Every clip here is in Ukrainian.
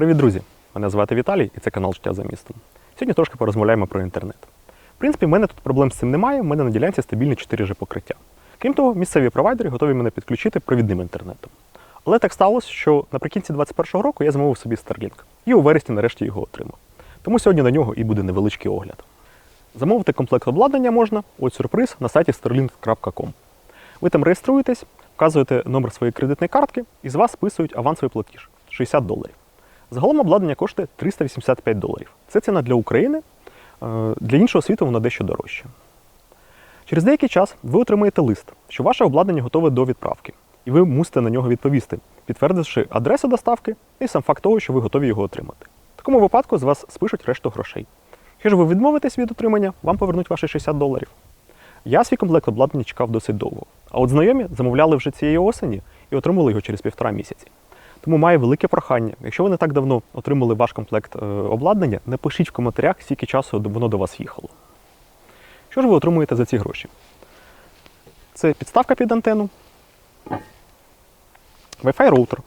Привіт, друзі! Мене звати Віталій і це канал Життя за містом. Сьогодні трошки порозмовляємо про інтернет. В принципі, в мене тут проблем з цим немає, в мене на ділянці стабільне 4G покриття. Крім того, місцеві провайдери готові мене підключити провідним інтернетом. Але так сталося, що наприкінці 2021 року я замовив собі Starlink і у вересні нарешті його отримав. Тому сьогодні на нього і буде невеличкий огляд. Замовити комплект обладнання можна, ось сюрприз, на сайті starlink.com. Ви там реєструєтесь, вказуєте номер своєї кредитної картки і з вас списують авансовий платіж 60 доларів. Загалом обладнання коштує 385 доларів. Це ціна для України, е, для іншого світу воно дещо дорожче. Через деякий час ви отримаєте лист, що ваше обладнання готове до відправки, і ви мусите на нього відповісти, підтвердивши адресу доставки і сам факт того, що ви готові його отримати. В такому випадку з вас спишуть решту грошей. Якщо ви відмовитесь від отримання, вам повернуть ваші 60 доларів. Я свій комплект обладнання чекав досить довго. А от знайомі замовляли вже цієї осені і отримали його через півтора місяці. Тому маю велике прохання. Якщо ви не так давно отримали ваш комплект е, обладнання, напишіть в коментарях, скільки часу воно до вас їхало. Що ж ви отримуєте за ці гроші? Це підставка під антенну, Wi-Fi роутер,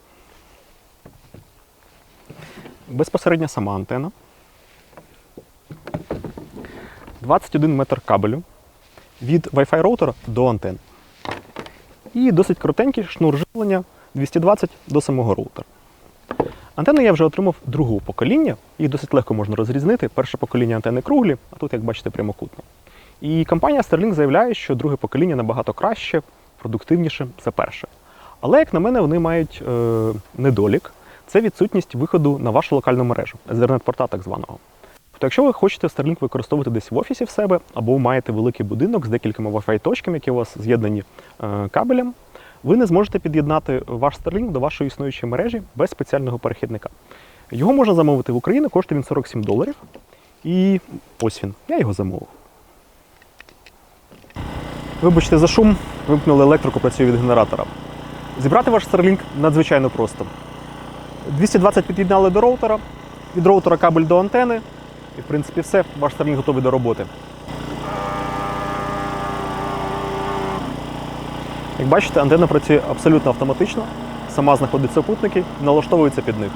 безпосередньо сама антена, 21 метр кабелю від Wi-Fi роутера до антени. І досить коротенький шнур живлення 220 до самого роутера. Антенни я вже отримав другого покоління, їх досить легко можна розрізнити. Перше покоління антени круглі, а тут, як бачите, прямокутно. І компанія Starlink заявляє, що друге покоління набагато краще, продуктивніше за перше. Але, як на мене, вони мають е, недолік це відсутність виходу на вашу локальну мережу, Ethernet-порта так званого. Тобто, якщо ви хочете Starlink використовувати десь в офісі в себе, або маєте великий будинок з декількома Wi-Fi точками, які у вас з'єднані е, кабелем, ви не зможете під'єднати ваш Starlink до вашої існуючої мережі без спеціального перехідника. Його можна замовити в Україні, коштує він 47 доларів. І ось він. Я його замовив. Вибачте за шум, вимкнули електрику, працює від генератора. Зібрати ваш Starlink надзвичайно просто. 220 під'єднали до роутера, від роутера кабель до антени, і в принципі все, ваш Starlink готовий до роботи. Як бачите, антенна працює абсолютно автоматично, сама знаходить супутники налаштовується під них.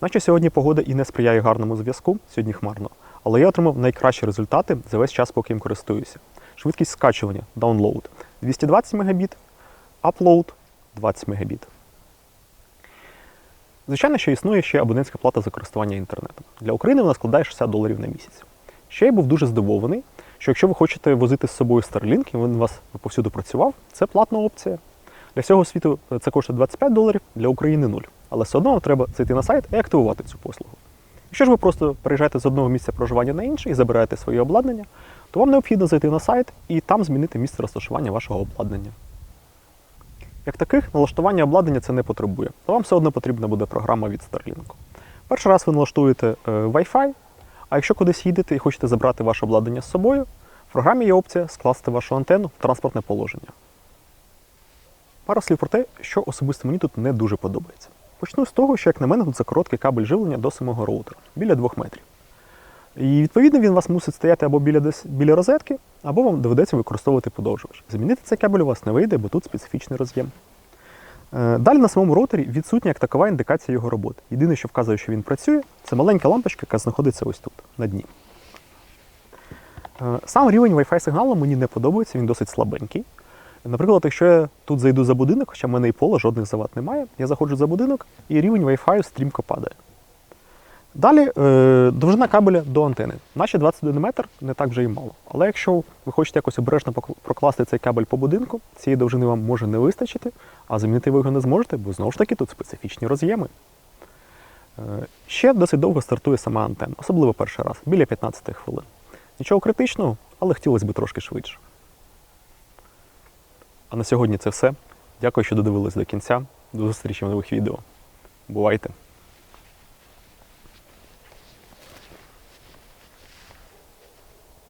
Наче сьогодні погода і не сприяє гарному зв'язку, сьогодні хмарно, але я отримав найкращі результати за весь час, поки їм користуюся. Швидкість скачування, download 220 Мбіт, upload 20 Мбіт. Звичайно, що існує ще абонентська плата за користування інтернетом. Для України вона складає 60 доларів на місяць. Ще я був дуже здивований, що якщо ви хочете возити з собою Starlink, і він у вас повсюди працював, це платна опція. Для всього світу це коштує 25 доларів, для України 0. Але все одно треба зайти на сайт і активувати цю послугу. Якщо ж ви просто переїжджаєте з одного місця проживання на інше і забираєте своє обладнання, то вам необхідно зайти на сайт і там змінити місце розташування вашого обладнання. Як таких, налаштування обладнання це не потребує, то вам все одно потрібна буде програма від Starlink. Перший раз ви налаштуєте е, Wi-Fi, а якщо кудись їдете і хочете забрати ваше обладнання з собою, в програмі є опція скласти вашу антенну в транспортне положення. Пару слів про те, що особисто мені тут не дуже подобається. Почну з того, що, як на мене, тут за короткий кабель живлення до самого роутера, біля 2 метрів. І відповідно він вас мусить стояти або біля, біля розетки, або вам доведеться використовувати подовжувач. Замінити цей кабель у вас не вийде, бо тут специфічний роз'єм. Е, Далі на самому роутері відсутня як такова індикація його роботи. Єдине, що вказує, що він працює, це маленька лампочка, яка знаходиться ось тут, на дні. Е, Сам рівень Wi-Fi сигналу мені не подобається, він досить слабенький. Наприклад, якщо я тут зайду за будинок, хоча в мене і пола, жодних завад немає, я заходжу за будинок і рівень Wi-Fi стрімко падає. Далі е, довжина кабеля до антени. Наші 21 метр не так вже і мало. Але якщо ви хочете якось обережно прокласти цей кабель по будинку, цієї довжини вам може не вистачити, а замінити ви його не зможете, бо знову ж таки тут специфічні роз'єми. Е, ще досить довго стартує сама антенна, особливо перший раз, біля 15 хвилин. Нічого критичного, але хотілося б трошки швидше. А на сьогодні це все. Дякую, що додивились до кінця. До зустрічі в нових відео. Бувайте!